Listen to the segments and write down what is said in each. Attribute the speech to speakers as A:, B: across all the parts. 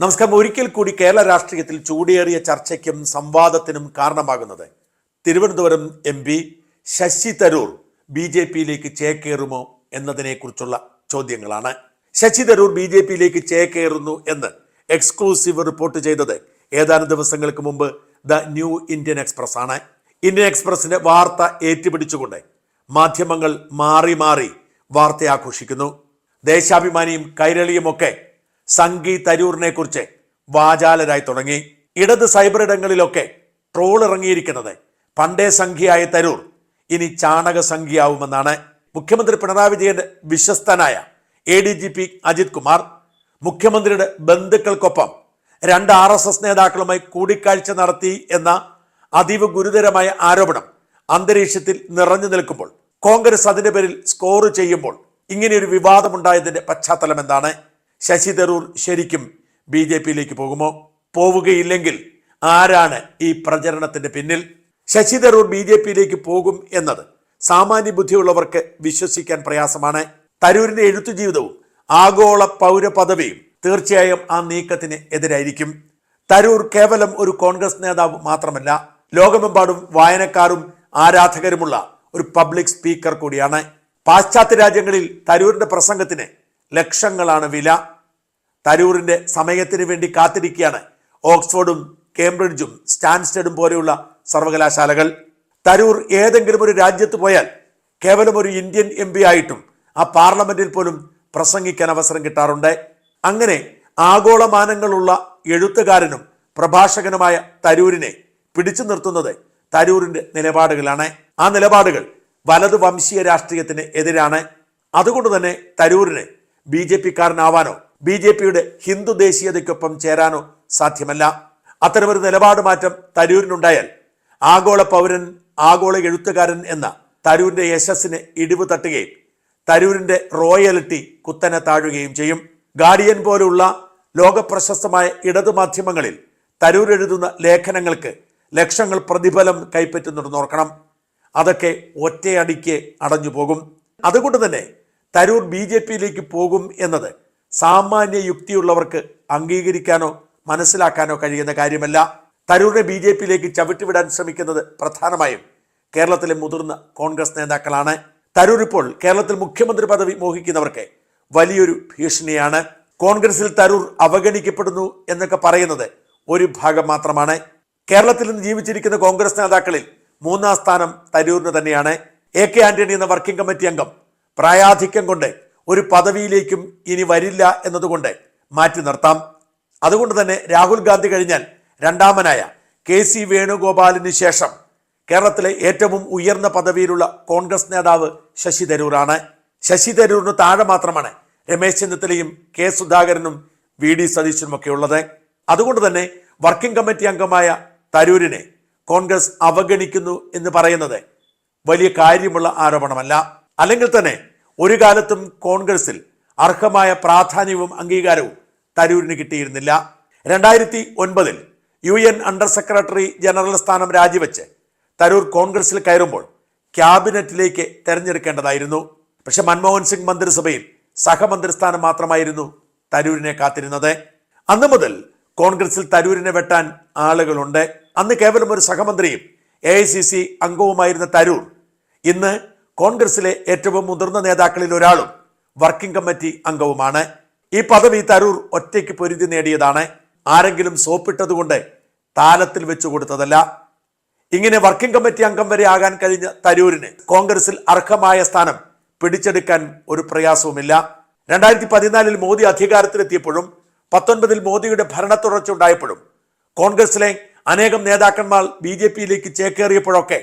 A: നമസ്കാരം. ഒരിക്കൽ കൂടി കേരള രാഷ്ട്രീയത്തിൽ ചൂടേറിയ ചർച്ചയ്ക്കും സംവാദത്തിനും കാരണമാകുന്നത്. Thiruvananthapuram M P Shashi Tharoor B J പിയിലേക്ക് ചേക്കേറുമോ എന്നതിനെക്കുറിച്ചുള്ള ചോദ്യങ്ങളാണ്. ശശി തരൂർ ബി ജെ പിയിലേക്ക് ചേക്കേറുന്നു എന്ന് എക്സ്ക്ലൂസീവ് റിപ്പോർട്ട് ചെയ്തത് ഏതാനും ദിവസങ്ങൾക്ക് മുമ്പ് ദ ന്യൂ ഇന്ത്യൻ എക്സ്പ്രസ് ആണ്. ഇന്ത്യൻ എക്സ്പ്രസിന്റെ വാർത്ത ഏറ്റുപിടിച്ചുകൊണ്ട് മാധ്യമങ്ങൾ മാറി മാറി വാർത്തയാഘോഷിക്കുന്നു ദേശാഭിമാനിയും കൈരളിയുമൊക്കെ സംഗി തരൂറിനെ കുറിച്ച് വാചാലരായി തുടങ്ങി. ഇടത് സൈബർ ഇടങ്ങളിലൊക്കെ ട്രോൾ ഇറങ്ങിയിരിക്കുന്നത് പണ്ടേ സംഖ്യയായ തരൂർ ഇനി ചാണക സംഖ്യയാവുമെന്നാണ്. മുഖ്യമന്ത്രി പിണറായി വിജയന്റെ വിശ്വസ്തനായ A D G P Ajith Kumar മുഖ്യമന്ത്രിയുടെ ബന്ധുക്കൾക്കൊപ്പം രണ്ട് ആർ എസ് എസ് നേതാക്കളുമായി കൂടിക്കാഴ്ച നടത്തി എന്ന അതീവ ഗുരുതരമായ ആരോപണം അന്തരീക്ഷത്തിൽ നിറഞ്ഞു നിൽക്കുമ്പോൾ കോൺഗ്രസ് അതിന്റെ പേരിൽ സ്കോർ ചെയ്യുമ്പോൾ ഇങ്ങനെയൊരു വിവാദമുണ്ടായതിന്റെ പശ്ചാത്തലം എന്താണ് ശശി തരൂർ ശരിക്കും ബി ജെ പിയിലേക്ക് പോകുമോ? പോവുകയില്ലെങ്കിൽ ആരാണ് ഈ പ്രചരണത്തിന്റെ പിന്നിൽ? ശശി തരൂർ ബി ജെ പിയിലേക്ക് പോകും എന്നത് സാമാന്യ ബുദ്ധിയുള്ളവർക്ക് വിശ്വസിക്കാൻ പ്രയാസമാണ്. തരൂരിന്റെ എഴുത്തു ജീവിതവും ആഗോള പൗര പദവിയും തീർച്ചയായും ആ നീക്കത്തിന് എതിരായിരിക്കും. തരൂർ കേവലം ഒരു കോൺഗ്രസ് നേതാവ് മാത്രമല്ല ലോകമെമ്പാടും വായനക്കാരും ആരാധകരുമുള്ള ഒരു പബ്ലിക് സ്പീക്കർ കൂടിയാണ്. പാശ്ചാത്യ രാജ്യങ്ങളിൽ തരൂരിന്റെ പ്രസംഗത്തിന് ലക്ഷങ്ങളാണ് വില. തരൂരിന്റെ സമയത്തിന് വേണ്ടി കാത്തിരിക്കുകയാണ്. ഓക്സ്ഫോർഡും കേംബ്രിഡ്ജും സ്റ്റാൻസ്റ്റഡും പോലെയുള്ള സർവകലാശാലകൾ. തരൂർ ഏതെങ്കിലും ഒരു രാജ്യത്ത് പോയാൽ കേവലം ഒരു ഇന്ത്യൻ എം പി ആയിട്ടും ആ പാർലമെന്റിൽ പോലും പ്രസംഗിക്കാൻ അവസരം കിട്ടാറുണ്ട്. അങ്ങനെ ആഗോളമാനങ്ങളുള്ള എഴുത്തുകാരനും പ്രഭാഷകനുമായ തരൂരിനെ പിടിച്ചു നിർത്തുന്നത് തരൂരിന്റെ നിലപാടുകളാണ്. ആ നിലപാടുകൾ വലതു വംശീയ രാഷ്ട്രീയത്തിന് എതിരാണ്. അതുകൊണ്ട് തന്നെ തരൂരിന് ബി ജെ പിക്കാരനാവാനോ ബി ജെ പിയുടെ ഹിന്ദു ദേശീയതയ്ക്കൊപ്പം ചേരാനോ സാധ്യമല്ല. അത്തരമൊരു നിലപാട് മാറ്റം തരൂരിനുണ്ടായാൽ ആഗോള പൗരൻ ആഗോള എഴുത്തുകാരൻ എന്ന തരൂരിന്റെ യശസ്സിന് ഇടിവ് തട്ടുകയും തരൂരിന്റെ റോയലിറ്റി കുത്തനെ താഴുകയും ചെയ്യും. ഗാർഡിയൻ പോലുള്ള ലോകപ്രശസ്തമായ ഇടതു മാധ്യമങ്ങളിൽ തരൂർ എഴുതുന്ന ലേഖനങ്ങൾക്ക് ലക്ഷങ്ങൾ പ്രതിഫലം കൈപ്പറ്റുന്നുണ്ടെന്ന് ഓർക്കണം. അതൊക്കെ ഒറ്റയടിക്ക് അടഞ്ഞു പോകും അതുകൊണ്ട് തന്നെ തരൂർ ബി ജെ പിയിലേക്ക് പോകും എന്നത് സാമാന്യ യുക്തിയുള്ളവർക്ക് അംഗീകരിക്കാനോ മനസ്സിലാക്കാനോ കഴിയുന്ന കാര്യമല്ല. തരൂരിനെ ബി ജെ പിയിലേക്ക് ചവിട്ടിവിടാൻ ശ്രമിക്കുന്നത് പ്രധാനമായും കേരളത്തിലെ മുതിർന്ന കോൺഗ്രസ് നേതാക്കളാണ്. തരൂർ ഇപ്പോൾ കേരളത്തിൽ മുഖ്യമന്ത്രി പദവി മോഹിക്കുന്നവർക്ക് വലിയൊരു ഭീഷണിയാണ്. കോൺഗ്രസിൽ തരൂർ അവഗണിക്കപ്പെടുന്നു എന്നൊക്കെ പറയുന്നത് ഒരു ഭാഗം മാത്രമാണ്. കേരളത്തിൽ നിന്ന് ജീവിച്ചിരിക്കുന്ന കോൺഗ്രസ് നേതാക്കളിൽ മൂന്നാം സ്ഥാനം തരൂരിന് തന്നെയാണ്. എ കെ ആന്റണി എന്ന വർക്കിംഗ് കമ്മിറ്റി അംഗം പ്രായാധിക്യം കൊണ്ട് ഒരു പദവിയിലേക്കും ഇനി വരില്ല എന്നതുകൊണ്ട് മാറ്റി നിർത്താം. അതുകൊണ്ട് തന്നെ രാഹുൽ ഗാന്ധി കഴിഞ്ഞാൽ രണ്ടാമനായ കെ സി വേണുഗോപാലിന് ശേഷം കേരളത്തിലെ ഏറ്റവും ഉയർന്ന പദവിയിലുള്ള കോൺഗ്രസ് നേതാവ് ശശി തരൂറാണ് ശശി തരൂറിന് താഴെ മാത്രമാണ് രമേശ് ചെന്നിത്തലയും കെ സുധാകരനും വി ഡി സതീശനും ഒക്കെ ഉള്ളത്. അതുകൊണ്ട് തന്നെ വർക്കിംഗ് കമ്മിറ്റി അംഗമായ തരൂരിനെ കോൺഗ്രസ് അവഗണിക്കുന്നു എന്ന് പറയുന്നത് വലിയ കാര്യമുള്ള ആരോപണമല്ല. അല്ലെങ്കിൽ തന്നെ ഒരു കാലത്തും കോൺഗ്രസിൽ അർഹമായ പ്രാധാന്യവും അംഗീകാരവും തരൂരിന് കിട്ടിയിരുന്നില്ല. രണ്ടായിരത്തി ഒൻപതിൽ U N under secretary general സ്ഥാനം രാജിവെച്ച് തരൂർ കോൺഗ്രസിൽ കയറുമ്പോൾ ക്യാബിനറ്റിലേക്ക് തെരഞ്ഞെടുക്കേണ്ടതായിരുന്നു. പക്ഷെ മൻമോഹൻ സിംഗ് മന്ത്രിസഭയിൽ സഹമന്ത്രി സ്ഥാനം മാത്രമായിരുന്നു തരൂരിനെ കാത്തിരുന്നത്. അന്നു മുതൽ കോൺഗ്രസിൽ തരൂരിനെ വെട്ടാൻ ആളുകളുണ്ട്. അന്ന് കേവലം ഒരു സഹമന്ത്രിയും എ ഐ സി സി അംഗവുമായിരുന്ന തരൂർ ഇന്ന് കോൺഗ്രസിലെ ഏറ്റവും മുതിർന്ന നേതാക്കളിൽ ഒരാളും വർക്കിംഗ് കമ്മിറ്റി അംഗവുമാണ്. ഈ പദവി തരൂർ ഒറ്റയ്ക്ക് പൊരുതി നേടിയതാണ്. ആരെങ്കിലും സോപ്പിട്ടതുകൊണ്ട് താലത്തിൽ വെച്ചു കൊടുത്തതല്ല. ഇങ്ങനെ വർക്കിംഗ് കമ്മിറ്റി അംഗം വരെ ആകാൻ കഴിഞ്ഞ തരൂരിന് കോൺഗ്രസിൽ അർഹമായ സ്ഥാനം പിടിച്ചെടുക്കാൻ ഒരു പ്രയാസവുമില്ല. രണ്ടായിരത്തി പതിനാലിൽ മോദി അധികാരത്തിലെത്തിയപ്പോഴും പത്തൊൻപതിൽ മോദിയുടെ ഭരണ തുടർച്ച ഉണ്ടായപ്പോഴും കോൺഗ്രസിലെ അനേകം നേതാക്കന്മാർ ബി ജെ പിയിലേക്ക് ചേക്കേറിയപ്പോഴൊക്കെ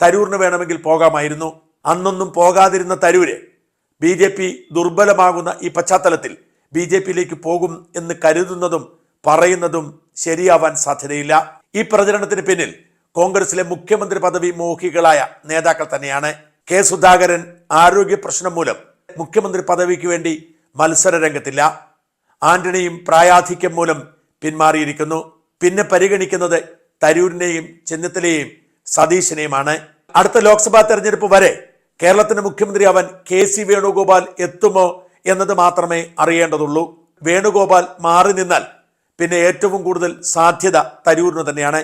A: തരൂറിന് വേണമെങ്കിൽ പോകാമായിരുന്നു. അന്നൊന്നും പോകാതിരുന്ന തരൂര് ബി ജെ പി ദുർബലമാകുന്ന ഈ പശ്ചാത്തലത്തിൽ ബി ജെ പിയിലേക്ക് പോകും എന്ന് കരുതുന്നതും പറയുന്നതും ശരിയാവാൻ സാധ്യതയില്ല. ഈ പ്രചരണത്തിന് പിന്നിൽ കോൺഗ്രസിലെ മുഖ്യമന്ത്രി പദവി മോഹികളായ നേതാക്കൾ തന്നെയാണ്. കെ സുധാകരൻ ആരോഗ്യ പ്രശ്നം മൂലം മുഖ്യമന്ത്രി പദവിക്ക് വേണ്ടി മത്സര രംഗത്തില്ല. ആന്റണിയും പ്രായാധിക്യം മൂലം പിന്മാറിയിരിക്കുന്നു. പിന്നെ പരിഗണിക്കുന്നത് തരൂരിനെയും ചെന്നിത്തലയെയും സതീശനെയുമാണ്. അടുത്ത ലോക്സഭാ തെരഞ്ഞെടുപ്പ് വരെ കേരളത്തിന്റെ മുഖ്യമന്ത്രി അവൻ കെ സി വേണുഗോപാൽ എത്തുമോ എന്നത് മാത്രമേ അറിയേണ്ടതുള്ളൂ. വേണുഗോപാൽ മാറി നിന്നാൽ പിന്നെ ഏറ്റവും കൂടുതൽ സാധ്യത തരൂരിന് തന്നെയാണ്.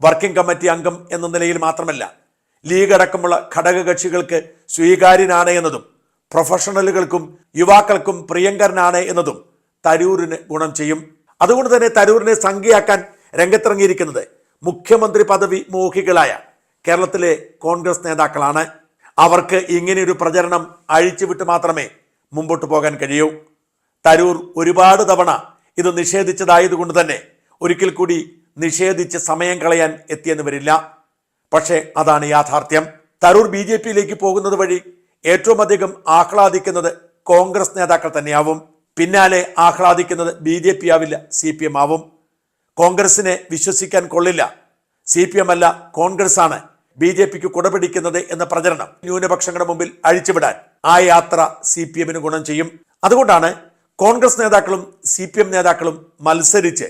A: വർക്കിംഗ് കമ്മിറ്റി അംഗം എന്ന നിലയിൽ മാത്രമല്ല ലീഗ് അടക്കമുള്ള ഘടകകക്ഷികൾക്ക് സ്വീകാര്യനാണ് എന്നതും പ്രൊഫഷണലുകൾക്കും യുവാക്കൾക്കും പ്രിയങ്കരനാണ് എന്നതും തരൂരിന് ഗുണം ചെയ്യും. അതുകൊണ്ട് തന്നെ തരൂരിനെ സംഖ്യയാക്കാൻ രംഗത്തിറങ്ങിയിരിക്കുന്നത് മുഖ്യമന്ത്രി പദവി മോഹികളായ കേരളത്തിലെ കോൺഗ്രസ് നേതാക്കളാണ്. അവർക്ക് ഇങ്ങനെയൊരു പ്രചരണം അഴിച്ചുവിട്ട് മാത്രമേ മുമ്പോട്ട് പോകാൻ കഴിയൂ. തരൂർ ഒരുപാട് തവണ ഇത് നിഷേധിച്ചതായതുകൊണ്ട് തന്നെ ഒരിക്കൽ കൂടി നിഷേധിച്ച് സമയം കളയാൻ എത്തിയെന്ന് വരില്ല. പക്ഷേ അതാണ് യാഥാർത്ഥ്യം. തരൂർ ബി ജെ പിയിലേക്ക് പോകുന്നത് വഴി ഏറ്റവും അധികം ആഹ്ലാദിക്കുന്നത് കോൺഗ്രസ് നേതാക്കൾ തന്നെയാവും. പിന്നാലെ ആഹ്ലാദിക്കുന്നത് ബി ജെ പി ആവില്ല സി പി എം ആവും. കോൺഗ്രസിനെ വിശ്വസിക്കാൻ കൊള്ളില്ല. സി പി എം അല്ല കോൺഗ്രസ് ആണ് ബി ജെ പിക്ക് കുടപിടിക്കുന്നത് എന്ന പ്രചരണം ന്യൂനപക്ഷങ്ങളുടെ മുമ്പിൽ അഴിച്ചുവിടാൻ ആ യാത്ര സി പി എമ്മിന് ഗുണം ചെയ്യും. അതുകൊണ്ടാണ് കോൺഗ്രസ് നേതാക്കളും സി പി എം നേതാക്കളും മത്സരിച്ച്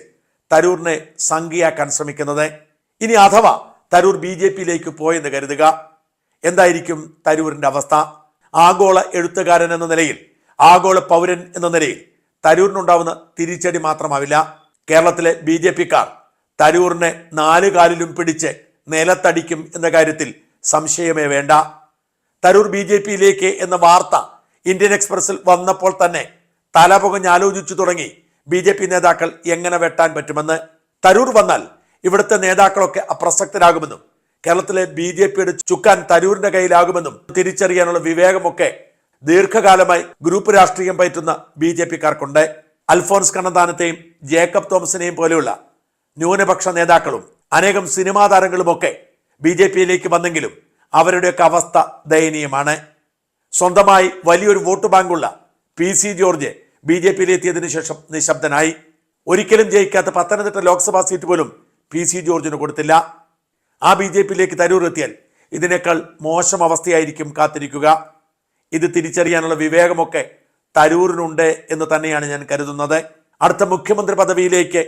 A: തരൂരിനെ സംഖ്യയാക്കാൻ ശ്രമിക്കുന്നത്. ഇനി അഥവാ തരൂർ ബി ജെ പിയിലേക്ക് പോയെന്ന് കരുതുക. എന്തായിരിക്കും തരൂരിന്റെ അവസ്ഥ? ആഗോള എഴുത്തുകാരൻ എന്ന നിലയിൽ ആഗോള പൗരൻ എന്ന നിലയിൽ തരൂരിനുണ്ടാവുന്ന തിരിച്ചടി മാത്രമാവില്ല. കേരളത്തിലെ ബി ജെ പിക്കാർ തരൂറിനെ നാല് കാലിലും പിടിച്ച് നിലത്തടിക്കും എന്ന കാര്യത്തിൽ സംശയമേ വേണ്ട. തരൂർ ബി ജെ പിയിലേക്ക് എന്ന വാർത്ത ഇന്ത്യൻ എക്സ്പ്രസിൽ വന്നപ്പോൾ തന്നെ തലപുകഞ്ഞ് ആലോചിച്ചു തുടങ്ങി ബി ജെ പി നേതാക്കൾ എങ്ങനെ വെട്ടാൻ പറ്റുമെന്ന്. തരൂർ വന്നാൽ ഇവിടുത്തെ നേതാക്കളൊക്കെ അപ്രസക്തരാകുമെന്നും കേരളത്തിലെ ബി ജെ പിയുടെ ചുക്കാൻ തരൂരിന്റെ കയ്യിലാകുമെന്നും തിരിച്ചറിയാനുള്ള വിവേകമൊക്കെ ദീർഘകാലമായി ഗ്രൂപ്പ് രാഷ്ട്രീയം പയറ്റുന്ന ബി ജെ പിക്കാർക്കുണ്ട്. അൽഫോൻസ് കണ്ണന്താനത്തെയും ജേക്കബ് തോമസിനെയും പോലെയുള്ള ന്യൂനപക്ഷ നേതാക്കളും അനേകം സിനിമാ താരങ്ങളുമൊക്കെ ബി ജെ പിയിലേക്ക് വന്നെങ്കിലും അവരുടെയൊക്കെ അവസ്ഥ ദയനീയമാണ്. സ്വന്തമായി വലിയൊരു vote ബാങ്കുള്ള P C George B J പിയിലെത്തിയതിനു ശേഷം നിശബ്ദനായി. ഒരിക്കലും ജയിക്കാത്ത പത്തനംതിട്ട ലോക്സഭാ സീറ്റ് പോലും പി സി ജോർജിന് കൊടുത്തില്ല. ആ ബി ജെ പിയിലേക്ക് തരൂർ എത്തിയാൽ ഇതിനേക്കാൾ മോശം അവസ്ഥയായിരിക്കും കാത്തിരിക്കുക. ഇത് തിരിച്ചറിയാനുള്ള വിവേകമൊക്കെ തരൂരിനുണ്ട് എന്ന് തന്നെയാണ് ഞാൻ കരുതുന്നത്. അടുത്ത മുഖ്യമന്ത്രി പദവിയിലേക്ക്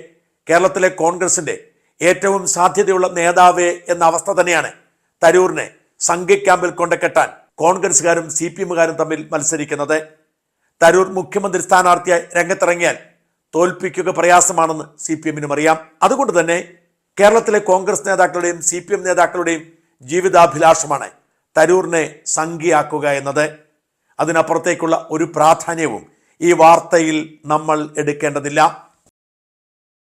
A: കേരളത്തിലെ കോൺഗ്രസിന്റെ ഏറ്റവും സാധ്യതയുള്ള നേതാവ് എന്ന അവസ്ഥ തന്നെയാണ് തരൂരിനെ സംഘ ക്യാമ്പിൽ കെട്ടാൻ കോൺഗ്രസുകാരും സി പി എമ്മുകാരും തമ്മിൽ മത്സരിക്കുന്നത്. തരൂർ മുഖ്യമന്ത്രി സ്ഥാനാർത്ഥിയായി രംഗത്തിറങ്ങിയാൽ തോൽപ്പിക്കുക പ്രയാസമാണെന്ന് സി പി എമ്മിനും അറിയാം. അതുകൊണ്ട് തന്നെ കേരളത്തിലെ കോൺഗ്രസ് നേതാക്കളുടെയും സി പി എം നേതാക്കളുടെയും ജീവിതാഭിലാഷമാണ് തരൂറിനെ സംഖ്യയാക്കുക എന്നത്. അതിനപ്പുറത്തേക്കുള്ള ഒരു പ്രാധാന്യവും ഈ വാർത്തയിൽ നമ്മൾ എടുക്കേണ്ടതില്ല.